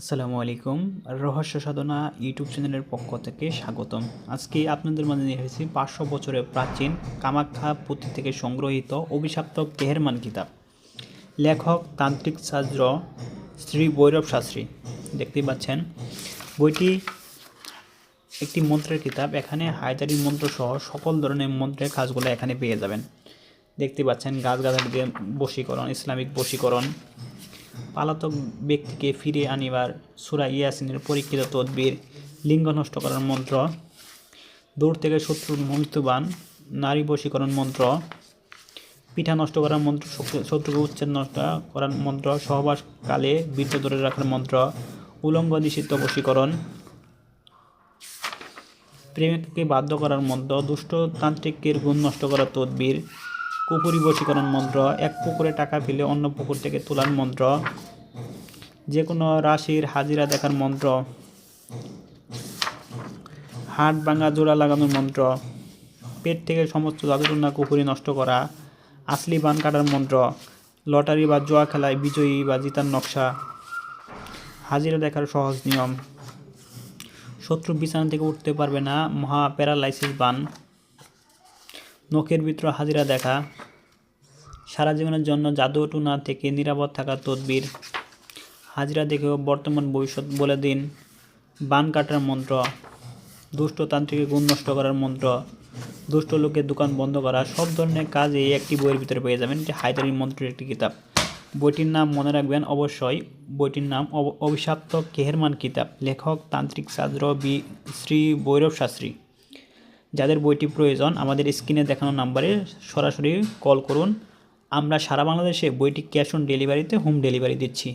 আসসালামু আলাইকুম। রহস্য সাধনা ইউটিউব চ্যানেলের পক্ষ থেকে স্বাগতম। আজকে আপনাদের মাঝে নিয়ে এসেছি পাঁচশো বছরের প্রাচীন কামাখ্যা পুঁথি থেকে সংগ্রহীত অভিশাপ্ত কেহেরমান কিতাব। লেখক, তান্ত্রিক শাস্ত্র শ্রী বৈরব শাস্ত্রী। দেখতেই পাচ্ছেন, বইটি একটি মন্ত্রের কিতাব। এখানে হায়দারি মন্ত্র সহ সকল ধরনের মন্ত্রের কাজগুলো এখানে পেয়ে যাবেন। দেখতে পাচ্ছেন, গাছ দিয়ে বশীকরণ, ইসলামিক বশীকরণ পালাতক ব্যক্তিকে ফিরিয়ে আনিবার সুরা ইয়াসিনের পরীক্ষিত তদবির, লিঙ্গ নষ্ট করার মন্ত্র, দূর থেকে শত্রুর মৃত্যুবান নারী বশীকরণ মন্ত্র, পিঠা নষ্ট করার মন্ত্র শত্রুকে উচ্ছেদ নষ্ট করার মন্ত্র, সহবাসকালে বৃত্ত ধরে রাখার মন্ত্র, উলঙ্গ নিষিদ্ধ বশীকরণ, প্রেমিককে বাধ্য করার মন্ত্র, দুষ্ট তান্ত্রিকের গুণ নষ্ট করার তদবির কুপুরি বশীকরণ মন্ত্র। এক পুকুরে টাকা ফেলে অন্য পুকুর থেকে তোলার মন্ত্র। যে কোনো রাশির হাজিরা দেখার মন্ত্র। হাট ভাঙা, জোড়া লাগানোর মন্ত্র। পেট থেকে সমস্ত জাদুটনা কুপুরি নষ্ট করা। আসলি বান কাটার মন্ত্র। লটারি বা জোয়া খেলায় বিজয়ী বা জিতার নকশা। হাজিরা দেখার সহজ নিয়ম। শত্রু বিছানা থেকে উঠতে পারবে না। মহা প্যারালাইসিস বান। নখের ভিতর হাজিরা দেখা। সারা জীবনের জন্য জাদু টুনা থেকে নিরাপদ থাকার তদবির। হাজিরা দেখেও বর্তমান ভবিষ্যৎ বলে দিন বান কাটার মন্ত্র, দুষ্ট তান্ত্রিকের গুণ নষ্ট করার মন্ত্র, দুষ্ট লোকের দোকান বন্ধ করা, সব ধরনের কাজ এই একটি বইয়ের ভিতরে পেয়ে যাবেন। এটি হায়দারি মন্ত্রের একটি কিতাব। বইটির নাম মনে রাখবেন অবশ্যই, বইটির নাম অভিশাপ্ত কেহেরমান কিতাব। লেখক তান্ত্রিক শাস্ত্র বি শ্রী ভৈরব শাস্ত্রী। যাদের বইটি প্রয়োজন, আমাদের স্ক্রিনে দেখানো নাম্বারে সরাসরি কল করুন। আমরা সারা বাংলাদেশে বইটি ক্যাশ অন ডেলিভারিতে হোম ডেলিভারি দিচ্ছি।